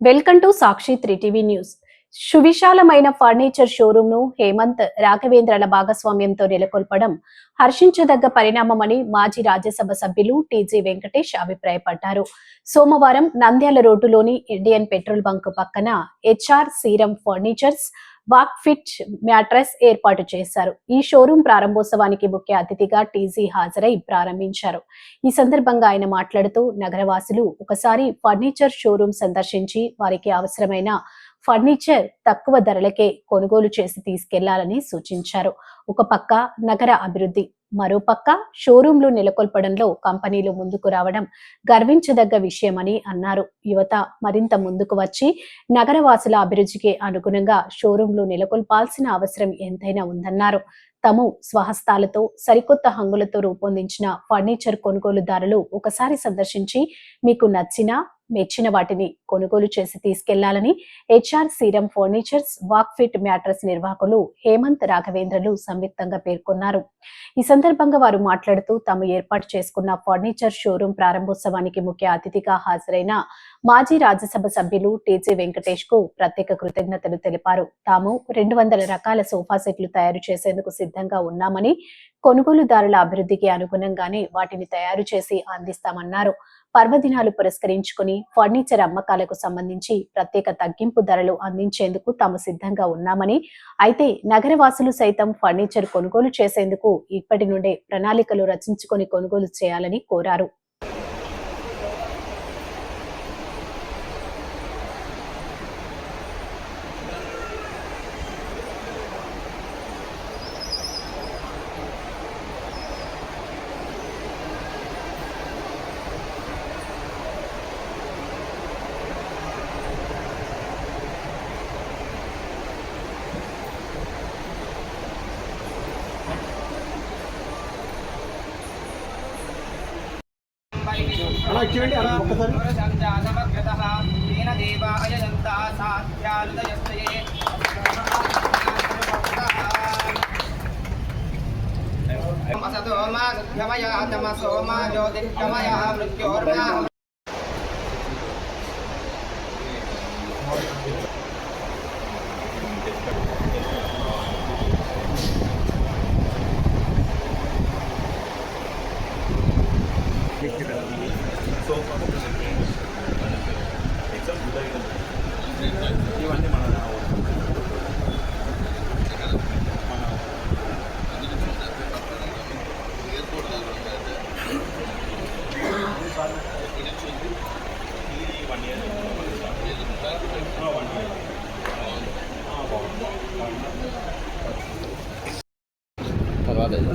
Welcome to Sakshi three TV news. సువిశాలమైన furniture షోరూమ్ను హేమంత్ రాఘవేంద్రల భాగస్వామ్యంతో నెలకొల్పడం హర్షించదగ్గ పరిణామమని మాజీ రాజ్యసభ సభ్యులు టీజీ వెంకటేష్ అభిప్రాయపడ్డారు. సోమవారం నంద్యాల రోడ్డులోని ఇండియన్ పెట్రోల్ బంక్ పక్కన HR Seeram furnitures Wakefit mattress ఏర్పాటు చేశారు. ఈ షోరూం ప్రారంభోత్సవానికి ముఖ్య అతిథిగా టీజీ హాజరై ప్రారంభించారు. ఈ సందర్భంగా ఆయన మాట్లాడుతూ నగరవాసులు ఒకసారి ఫర్నిచర్ షోరూం సందర్శించి వారికి అవసరమైన ఫర్నిచర్ తక్కువ ధరలకే కొనుగోలు చేసి తీసుకెళ్ళాలని సూచించారు. ఒక పక్క నగర అభివృద్ధి మరో పక్క షోరూంలు నెలకొల్పడంలో కంపెనీలు ముందుకు రావడం గర్వించదగ్గ విషయమని అన్నారు. యువత మరింత ముందుకు వచ్చి నగరవాసుల అభిరుచికి అనుగుణంగా షోరూంలు నెలకొల్పాల్సిన అవసరం ఎంతైనా ఉందన్నారు. తము స్వహస్తాలతో సరికొత్త హంగులతో రూపొందించిన ఫర్నిచర్ కొనుగోలుదారులు ఒకసారి సందర్శించి మీకు నచ్చిన మెచ్చిన వాటిని కొనుగోలు చేసి తీసుకెళ్ళాలని HR Seeram furnitures Wakefit mattress నిర్వాహకులు హేమంత్ రాఘవేంద్రలు సంయుక్తంగా పేర్కొన్నారు. ఈ సందర్భంగా వారు మాట్లాడుతూ తాము ఏర్పాటు చేసుకున్న ఫర్నిచర్ షోరూం ప్రారంభోత్సవానికి ముఖ్య అతిథిగా హాజరైన మాజీ రాజ్యసభ సభ్యులు టీజీ వెంకటేష్కు ప్రత్యేక కృతజ్ఞతలు తెలిపారు. తాము రెండు వందల రకాల సోఫా సెట్లు తయారు చేసేందుకు సిద్ధంగా ఉన్నామని కొనుగోలుదారుల అభివృద్ధికి అనుగుణంగానే వాటిని తయారు చేసి అందిస్తామన్నారు. పర్వదినాలు పురస్కరించుకుని ఫర్నిచర్ అమ్మకాలకు సంబంధించి ప్రత్యేక తగ్గింపు ధరలు అందించేందుకు తాము సిద్ధంగా ఉన్నామని అయితే నగరవాసులు సైతం ఫర్నిచర్ కొనుగోలు చేసేందుకు ఇప్పటి నుండే ప్రణాళికలు రచించుకొని కొనుగోలు చేయాలని కోరారు. అలా ఇచ్చేయండి అలా ఒక్కసారి. తమసో మా గమయ తమసో మా జ్యోతిర్గమయ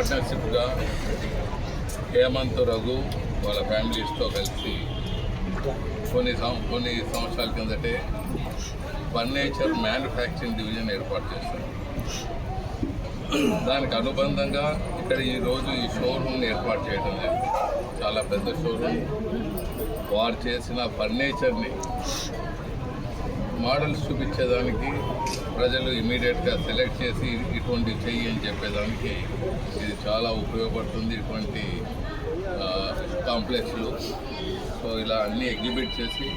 పార్ట్నర్షిప్గా హేమంత్ రఘు వాళ్ళ ఫ్యామిలీస్తో కలిసి కొన్ని కొన్ని సంవత్సరాల కిందటే ఫర్నిచర్ మ్యానుఫ్యాక్చరింగ్ డివిజన్ ఏర్పాటు చేశారు. దానికి అనుబంధంగా ఇక్కడ ఈరోజు ఈ షోరూమ్ని ఏర్పాటు చేయడం లేదు చాలా పెద్ద షోరూమ్. వారు చేసిన ఫర్నిచర్ని మోడల్స్ చూపించేదానికి ప్రజలు ఇమీడియట్గా సెలెక్ట్ చేసి ఇటువంటి చెయ్యి అని చెప్పేదానికి ఇది చాలా ఉపయోగపడుతుంది ఇటువంటి కాంప్లెక్స్లు. సో ఇలా అన్నీ ఎగ్జిబిట్ చేసి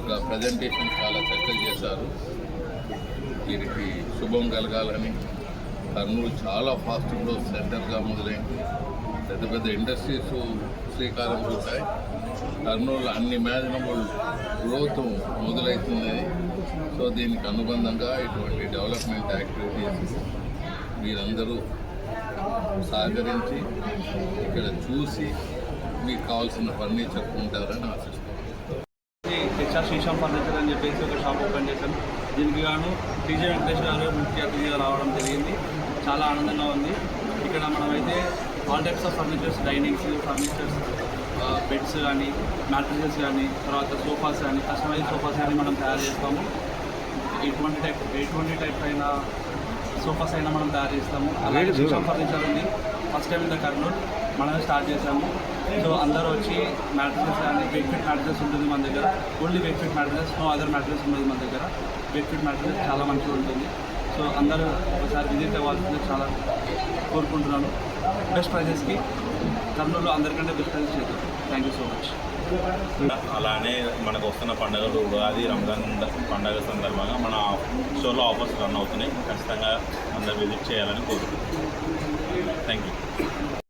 ఒక ప్రజెంటేషన్ చాలా చక్కగా చేశారు. వీరికి శుభం కలగాలని కర్నూలు చాలా ఫాస్ట్ గ్రోత్ సెంటర్గా మొదలైంది. పెద్ద పెద్ద ఇండస్ట్రీస్ శ్రీకారం చుట్టాయి. కర్నూలు అన్ని మేజనబుల్ గ్రోత్ మొదలవుతున్నది సో దీనికి అనుబంధంగా ఇటువంటి డెవలప్మెంట్ యాక్టివిటీస్ మీరందరూ సహకరించి ఇక్కడ చూసి మీకు కావాల్సిన ఫర్నిచర్ ఉంటారని ఆశిస్తున్నాను. హెచ్ఆర్ శ్రీశాం ఫర్నిచర్ అని చెప్పేసి ఒక షాప్ ఓపెన్ చేశాను దీనికి గాను టీజే వెంకటేశ్వర గారు ముఖ్య అతిథిగా రావడం జరిగింది. చాలా ఆనందంగా ఉంది. ఇక్కడ మనమైతే all types of furnitures dinings furnitures beds కానీ మ్యాట్రిసెస్ కానీ తర్వాత సోఫాస్ కానీ కస్టమైజ్ సోఫాస్ కానీ మనం తయారు చేస్తాము. ఎటువంటి టైప్ ఎటువంటి టైప్ అయిన సోఫాస్ అయినా మనం తయారు చేస్తాము. అలాగే శిక్షణ ఫర్నిచర్ ఉంది. ఫస్ట్ టైం ద కర్నూలు మనమే స్టార్ట్ చేసాము సో అందరూ వచ్చి మ్యాట్రిసెస్ కానీ వెయిట్ ఫిట్ మ్యాట్రిసెస్ ఉంటుంది మన దగ్గర. Only Wakefit mattresses no other mattresses ఉంటుంది మన దగ్గర. వెయిట్ ఫిట్ మ్యాట్రిసెస్ చాలా మంచిగా ఉంటుంది. సో అందరూ ఒకసారి విజిట్ అవ్వాల్సిందే చాలా కోరుకుంటున్నాను. బెస్ట్ ప్రైజెస్కి కర్నూలు అందరికంటే బెస్ట్ ప్రైజెస్ చేద్దాం. థ్యాంక్ యూ సో మచ్ అలానే మనకు వస్తున్న పండుగలు ఉగాది రంజాన్ పండుగ సందర్భంగా మన షోలో ఆఫర్స్ రన్ అవుతున్నాయి. ఖచ్చితంగా అందరు విజిట్ చేయాలని కోరుకుంటున్నాను థ్యాంక్ యూ